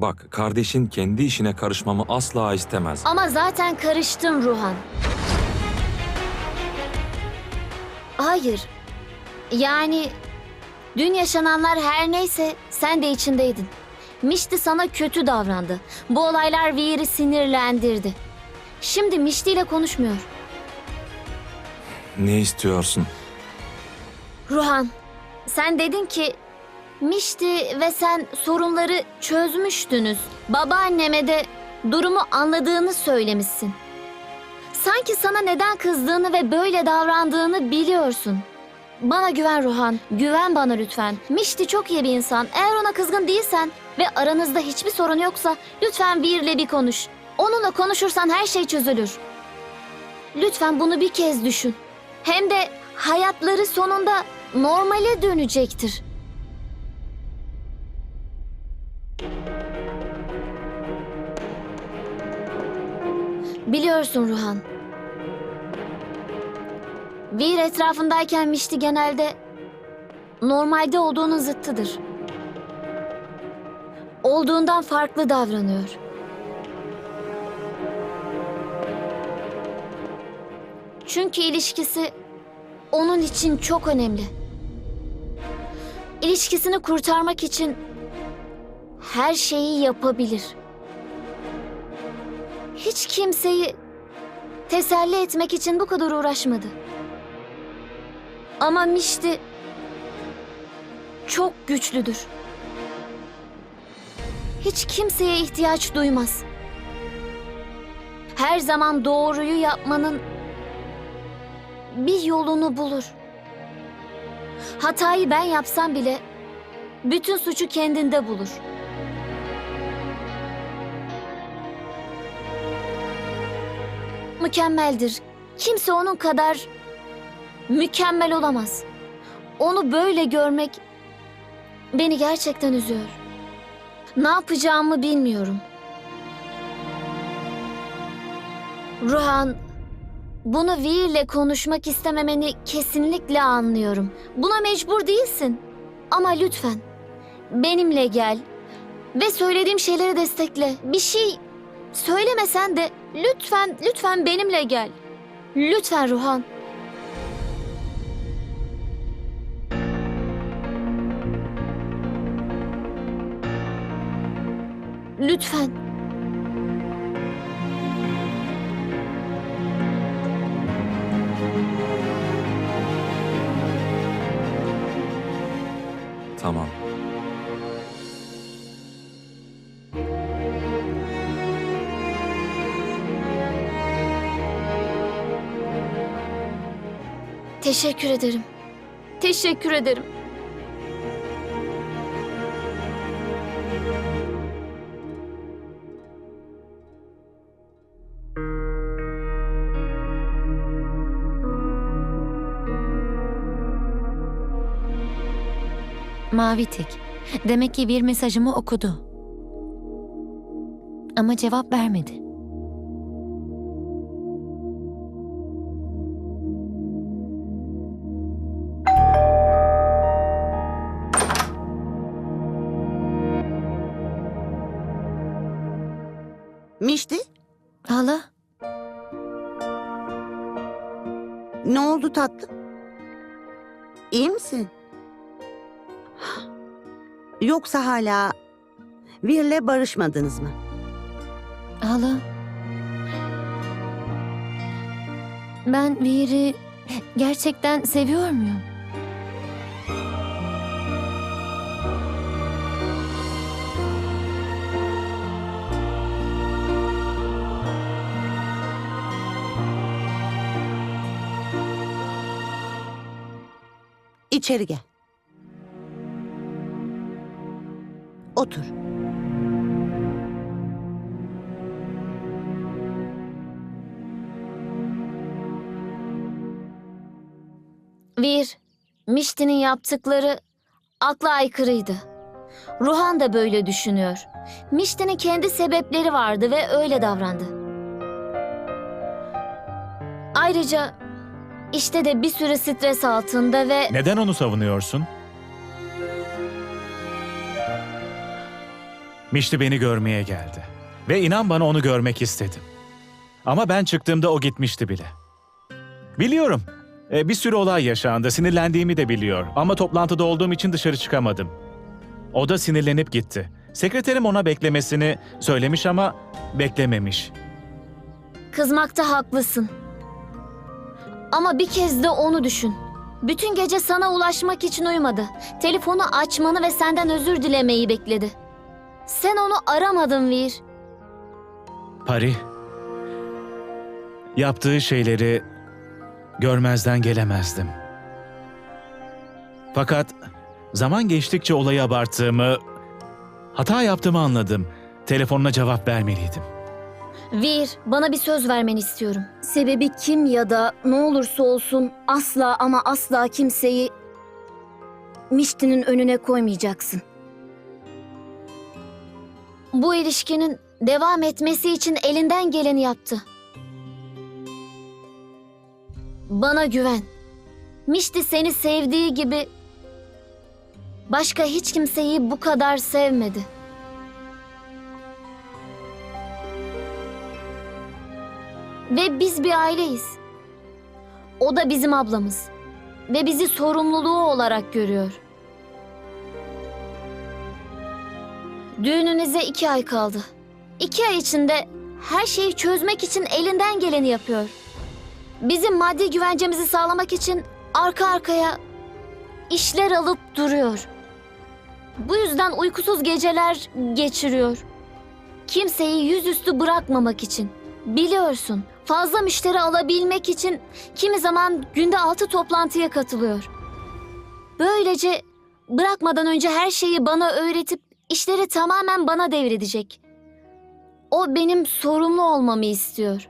Bak kardeşin kendi işine karışmamı asla istemez. Ama zaten karıştın Ruhan. Hayır. Yani dün yaşananlar her neyse sen de içindeydin. Mişti sana kötü davrandı. Bu olaylar Veer'i sinirlendirdi. Şimdi Mişti ile konuşmuyor. Ne istiyorsun? Ruhan, sen dedin ki Mişti ve sen sorunları çözmüştünüz. Babaanneme de durumu anladığını söylemişsin. Sanki sana neden kızdığını ve böyle davrandığını biliyorsun. Bana güven Ruhan, güven bana lütfen. Mişti çok iyi bir insan. Eğer ona kızgın değilsen ve aranızda hiçbir sorun yoksa lütfen Vir'le bir konuş. Onunla konuşursan her şey çözülür. Lütfen bunu bir kez düşün. Hem de hayatları sonunda normale dönecektir. Biliyorsun Ruhan. Vir etrafındayken Mişti genelde normalde olduğunun zıttıdır. Olduğundan farklı davranıyor. Çünkü ilişkisi onun için çok önemli. İlişkisini kurtarmak için her şeyi yapabilir. Hiç kimseyi teselli etmek için bu kadar uğraşmadı. Ama Mişti çok güçlüdür. Hiç kimseye ihtiyaç duymaz. Her zaman doğruyu yapmanın bir yolunu bulur. Hatayı ben yapsam bile bütün suçu kendinde bulur. Mükemmeldir. Kimse onun kadar mükemmel olamaz. Onu böyle görmek beni gerçekten üzüyor. Ne yapacağımı bilmiyorum. Ruhan, bunu Veer'le konuşmak istememeni kesinlikle anlıyorum. Buna mecbur değilsin. Ama lütfen benimle gel ve söylediğim şeyleri destekle. Bir şey söylemesen de lütfen lütfen benimle gel. Lütfen Ruhan. Lütfen. Tamam. Teşekkür ederim. Teşekkür ederim. Mavi tik. Demek ki bir mesajımı okudu. Ama cevap vermedi. Mişti, Hala, ne oldu tatlım? İyi misin? Yoksa hala Vir'le barışmadınız mı? hala. Ben Vir'i gerçekten seviyor muyum? İçeri gel. Otur. Vir, Mişti'nin yaptıkları akla aykırıydı. Ruhan da böyle düşünüyor. Mişti'nin kendi sebepleri vardı ve öyle davrandı. Ayrıca işte de bir sürü stres altında ve Neden onu savunuyorsun? Mişti beni görmeye geldi. Ve inan bana onu görmek istedim. Ama ben çıktığımda o gitmişti bile. Biliyorum. e, bir sürü olay yaşandı. Sinirlendiğimi de biliyor. Ama toplantıda olduğum için dışarı çıkamadım. O da sinirlenip gitti. Sekreterim ona beklemesini söylemiş ama beklememiş. Kızmakta haklısın. Ama bir kez de onu düşün. Bütün gece sana ulaşmak için uyumadı. Telefonu açmanı ve senden özür dilemeyi bekledi. Sen onu aramadın Vir. Pari. Yaptığı şeyleri görmezden gelemezdim. Fakat zaman geçtikçe olayı abarttığımı, hata yaptığımı anladım. Telefonuna cevap vermeliydim. Vir, bana bir söz vermeni istiyorum. Sebebi kim ya da ne olursa olsun asla ama asla kimseyi Mişti'nin önüne koymayacaksın. Bu ilişkinin devam etmesi için elinden geleni yaptı. Bana güven. Mişti seni sevdiği gibi başka hiç kimseyi bu kadar sevmedi. Ve biz bir aileyiz. O da bizim ablamız. Ve bizi sorumluluğu olarak görüyor. Düğününüze iki ay kaldı. İki ay içinde her şeyi çözmek için elinden geleni yapıyor. Bizim maddi güvencemizi sağlamak için arka arkaya işler alıp duruyor. Bu yüzden uykusuz geceler geçiriyor. Kimseyi yüzüstü bırakmamak için. Biliyorsun, fazla müşteri alabilmek için kimi zaman günde altı toplantıya katılıyor. Böylece bırakmadan önce her şeyi bana öğretip işleri tamamen bana devredecek. O benim sorumlu olmamı istiyor.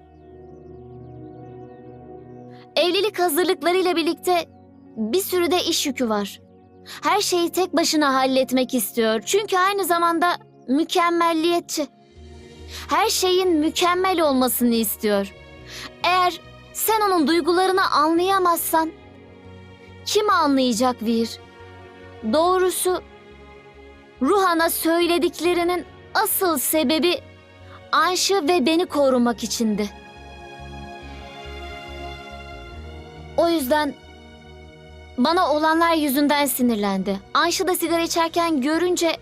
Evlilik hazırlıklarıyla birlikte bir sürü de iş yükü var. Her şeyi tek başına halletmek istiyor. Çünkü aynı zamanda mükemmelliyetçi her şeyin mükemmel olmasını istiyor. Eğer sen onun duygularını anlayamazsan kim anlayacak Vir? Doğrusu Ruhan'a söylediklerinin asıl sebebi Anşı ve beni korumak içindi. O yüzden bana olanlar yüzünden sinirlendi. Anşı da sigara içerken görünce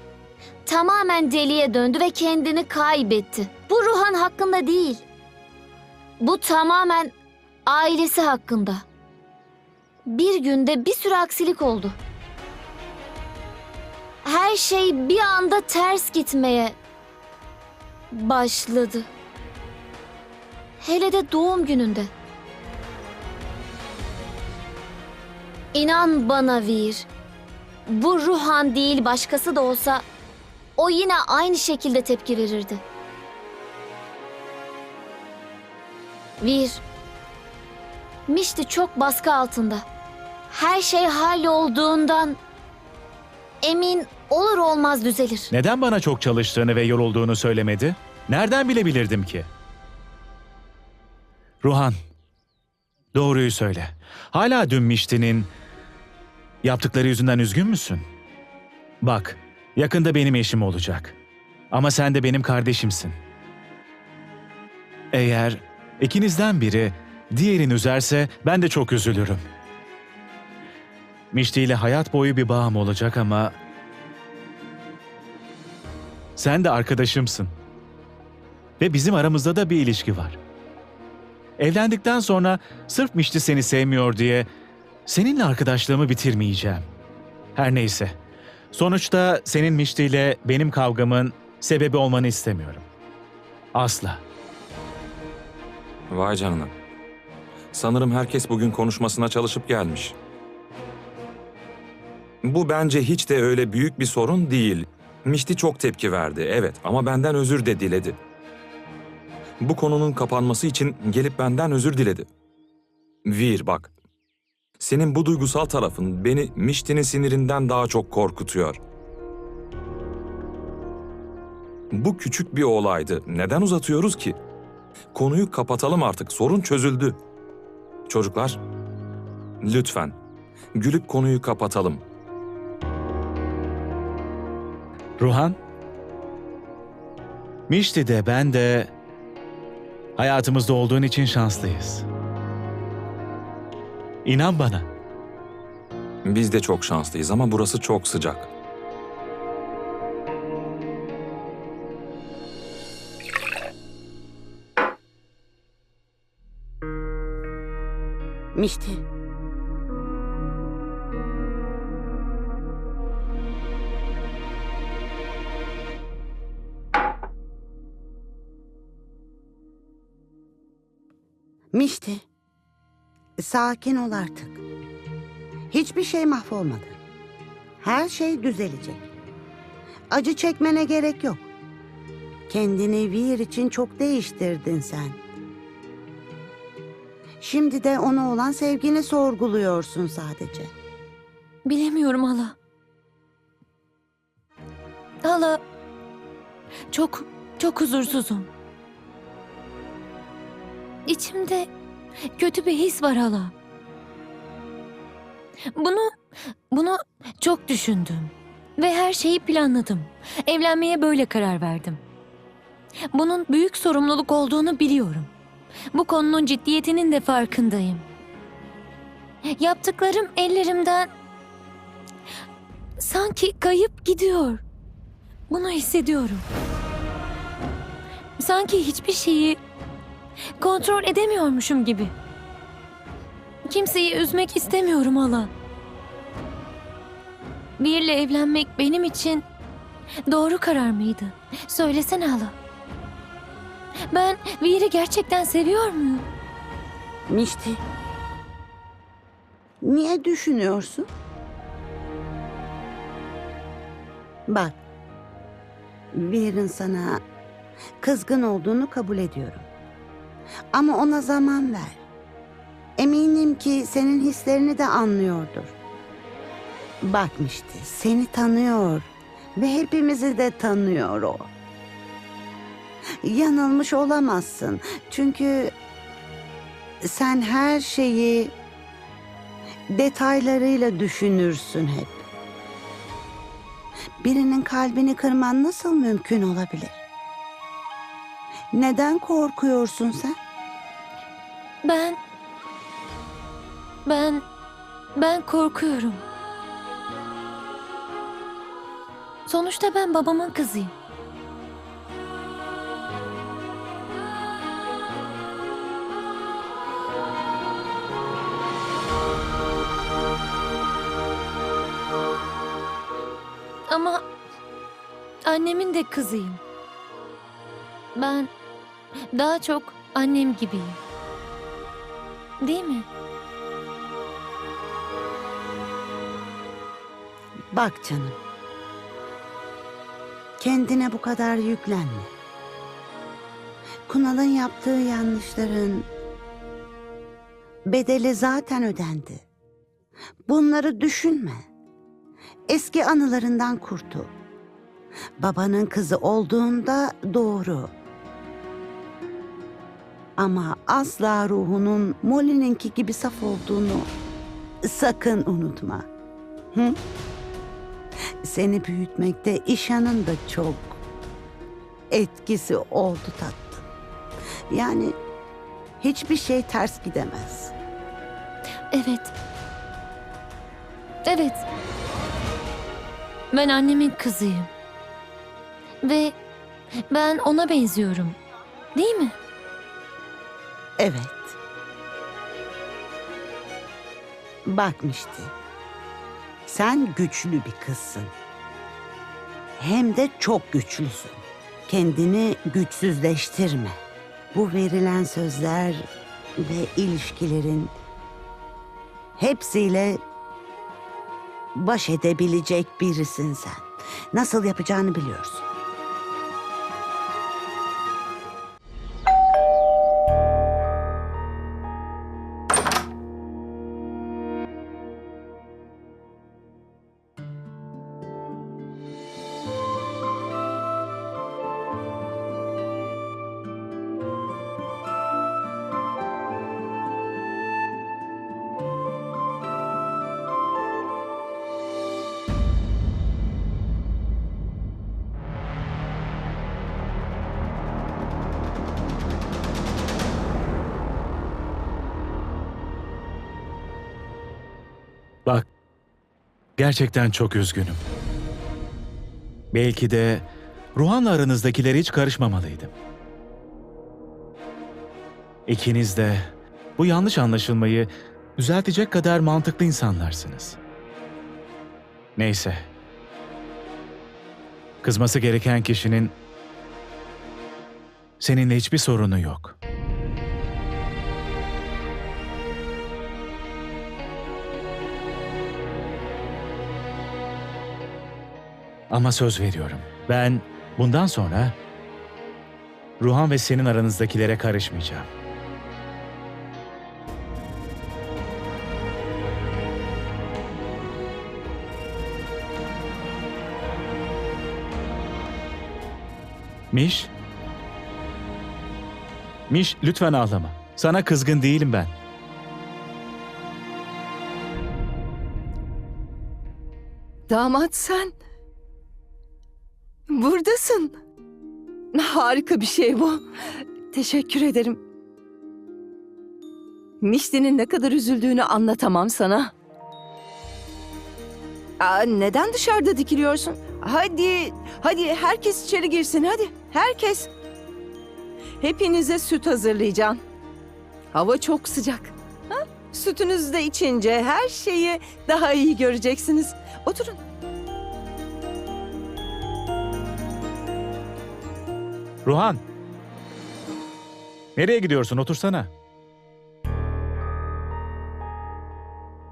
tamamen deliye döndü ve kendini kaybetti. Bu Ruhan hakkında değil. Bu tamamen ailesi hakkında. Bir günde bir sürü aksilik oldu. Her şey bir anda ters gitmeye başladı. Hele de doğum gününde. İnan bana Vir. Bu Ruhan değil başkası da olsa o yine aynı şekilde tepki verirdi. Vir. Mişti çok baskı altında. Her şey hallolduğundan emin olur olmaz düzelir. Neden bana çok çalıştığını ve yorulduğunu söylemedi? Nereden bilebilirdim ki? Ruhan, doğruyu söyle. Hala dün Mişti'nin yaptıkları yüzünden üzgün müsün? Bak, yakında benim eşim olacak. Ama sen de benim kardeşimsin. Eğer ikinizden biri diğerini üzerse ben de çok üzülürüm. Mişti ile hayat boyu bir bağım olacak ama sen de arkadaşımsın. Ve bizim aramızda da bir ilişki var. Evlendikten sonra sırf Mişti seni sevmiyor diye seninle arkadaşlığımı bitirmeyeceğim. Her neyse. Sonuçta senin Mişti ile benim kavgamın sebebi olmanı istemiyorum. Asla. Vay canına. Sanırım herkes bugün konuşmasına çalışıp gelmiş. Bu bence hiç de öyle büyük bir sorun değil. Mişti çok tepki verdi, evet ama benden özür de diledi. Bu konunun kapanması için gelip benden özür diledi. Vir bak, senin bu duygusal tarafın beni Mişti'nin sinirinden daha çok korkutuyor. Bu küçük bir olaydı. Neden uzatıyoruz ki? Konuyu kapatalım artık. Sorun çözüldü. Çocuklar, lütfen gülüp konuyu kapatalım. Ruhan, Mişti de ben de hayatımızda olduğun için şanslıyız. İnan bana. Biz de çok şanslıyız ama burası çok sıcak. Mişti. Mişti. Sakin ol artık. Hiçbir şey mahvolmadı. Her şey düzelecek. Acı çekmene gerek yok. Kendini Vir için çok değiştirdin sen. Şimdi de ona olan sevgini sorguluyorsun sadece. Bilemiyorum hala. Hala çok çok huzursuzum. İçimde kötü bir his var hala. Bunu bunu çok düşündüm ve her şeyi planladım. Evlenmeye böyle karar verdim. Bunun büyük sorumluluk olduğunu biliyorum. Bu konunun ciddiyetinin de farkındayım. Yaptıklarım ellerimden sanki kayıp gidiyor. Bunu hissediyorum. Sanki hiçbir şeyi kontrol edemiyormuşum gibi. Kimseyi üzmek istemiyorum hala. Birle evlenmek benim için doğru karar mıydı? Söylesene hala. Ben Vir'i gerçekten seviyor muyum? Mişti. Niye düşünüyorsun? Bak. Vir'in sana kızgın olduğunu kabul ediyorum. Ama ona zaman ver. Eminim ki senin hislerini de anlıyordur. Bakmıştı, seni tanıyor ve hepimizi de tanıyor o. Yanılmış olamazsın. Çünkü sen her şeyi detaylarıyla düşünürsün hep. Birinin kalbini kırman nasıl mümkün olabilir? Neden korkuyorsun sen? Ben... Ben... Ben korkuyorum. Sonuçta ben babamın kızıyım. Ama annemin de kızıyım. Ben daha çok annem gibiyim. Değil mi? Bak canım. Kendine bu kadar yüklenme. Kunal'ın yaptığı yanlışların bedeli zaten ödendi. Bunları düşünme. Eski anılarından kurtul. Babanın kızı olduğunda doğru. Ama asla ruhunun Molly'ninki gibi saf olduğunu sakın unutma. Hı? Seni büyütmekte İşan'ın da çok etkisi oldu tatlım. Yani hiçbir şey ters gidemez. Evet. Evet. Ben annemin kızıyım. Ve ben ona benziyorum. Değil mi? Evet. Bakmıştı. Sen güçlü bir kızsın. Hem de çok güçlüsün. Kendini güçsüzleştirme. Bu verilen sözler ve ilişkilerin hepsiyle baş edebilecek birisin sen. Nasıl yapacağını biliyorsun. Gerçekten çok üzgünüm. Belki de Ruhan'la aranızdakilere hiç karışmamalıydım. İkiniz de bu yanlış anlaşılmayı düzeltecek kadar mantıklı insanlarsınız. Neyse. Kızması gereken kişinin seninle hiçbir sorunu yok. Ama söz veriyorum. Ben bundan sonra Ruhan ve senin aranızdakilere karışmayacağım. Miş? Miş lütfen ağlama. Sana kızgın değilim ben. Damat sen. Buradasın. Harika bir şey bu. Teşekkür ederim. Mişti'nin ne kadar üzüldüğünü anlatamam sana. Aa, neden dışarıda dikiliyorsun? Hadi, hadi herkes içeri girsin hadi. Herkes. Hepinize süt hazırlayacağım. Hava çok sıcak. Ha? Sütünüzü de içince her şeyi daha iyi göreceksiniz. Oturun. Ruhan. Nereye gidiyorsun? Otursana.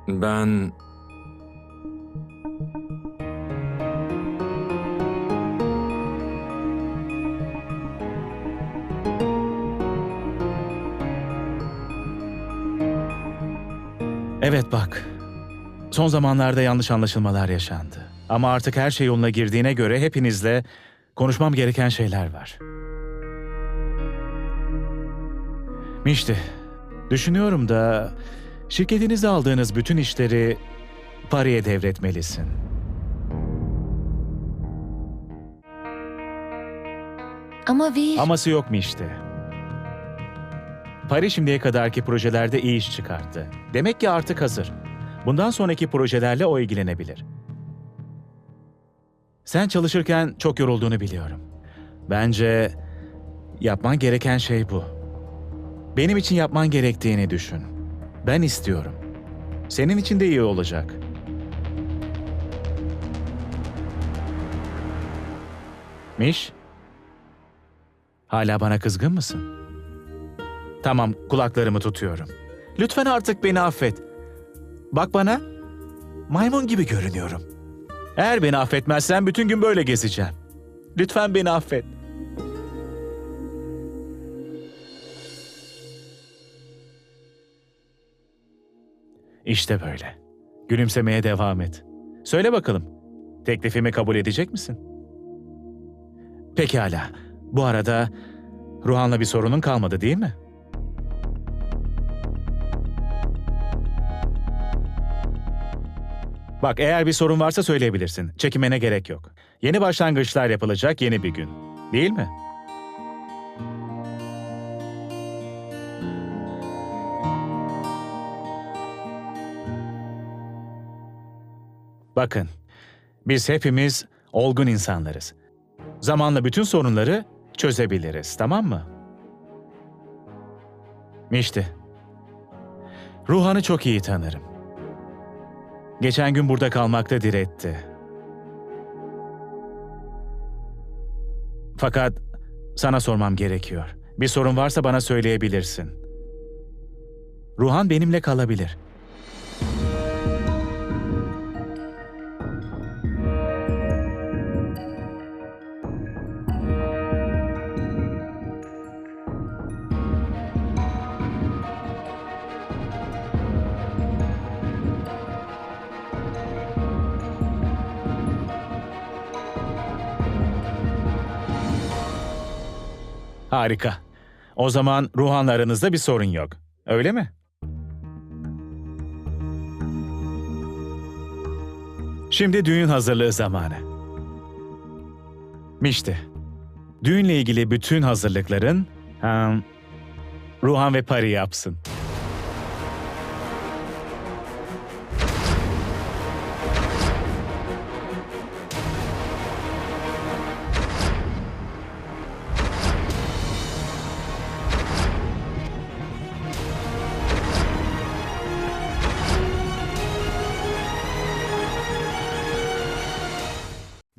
Ben... Evet bak. Son zamanlarda yanlış anlaşılmalar yaşandı. Ama artık her şey yoluna girdiğine göre hepinizle konuşmam gereken şeyler var. Mişti, düşünüyorum da şirketinizde aldığınız bütün işleri Pari'ye devretmelisin. Ama Vir... Aması yok mu işte? Paris şimdiye kadarki projelerde iyi iş çıkarttı. Demek ki artık hazır. Bundan sonraki projelerle o ilgilenebilir. Sen çalışırken çok yorulduğunu biliyorum. Bence yapman gereken şey bu. Benim için yapman gerektiğini düşün. Ben istiyorum. Senin için de iyi olacak. Miş? Hala bana kızgın mısın? Tamam, kulaklarımı tutuyorum. Lütfen artık beni affet. Bak bana, maymun gibi görünüyorum. Eğer beni affetmezsen bütün gün böyle gezeceğim. Lütfen beni affet. İşte böyle. Gülümsemeye devam et. Söyle bakalım, teklifimi kabul edecek misin? Pekala. Bu arada Ruhan'la bir sorunun kalmadı değil mi? Bak eğer bir sorun varsa söyleyebilirsin. Çekinmene gerek yok. Yeni başlangıçlar yapılacak yeni bir gün. Değil mi? Bakın, biz hepimiz olgun insanlarız. Zamanla bütün sorunları çözebiliriz, tamam mı? Mişti. Ruhan'ı çok iyi tanırım. Geçen gün burada kalmakta diretti. Fakat sana sormam gerekiyor. Bir sorun varsa bana söyleyebilirsin. Ruhan benimle kalabilir. Harika. O zaman Ruhan'la aranızda bir sorun yok. Öyle mi? Şimdi düğün hazırlığı zamanı. Mişti. Düğünle ilgili bütün hazırlıkların hmm, Ruhan ve Pari yapsın.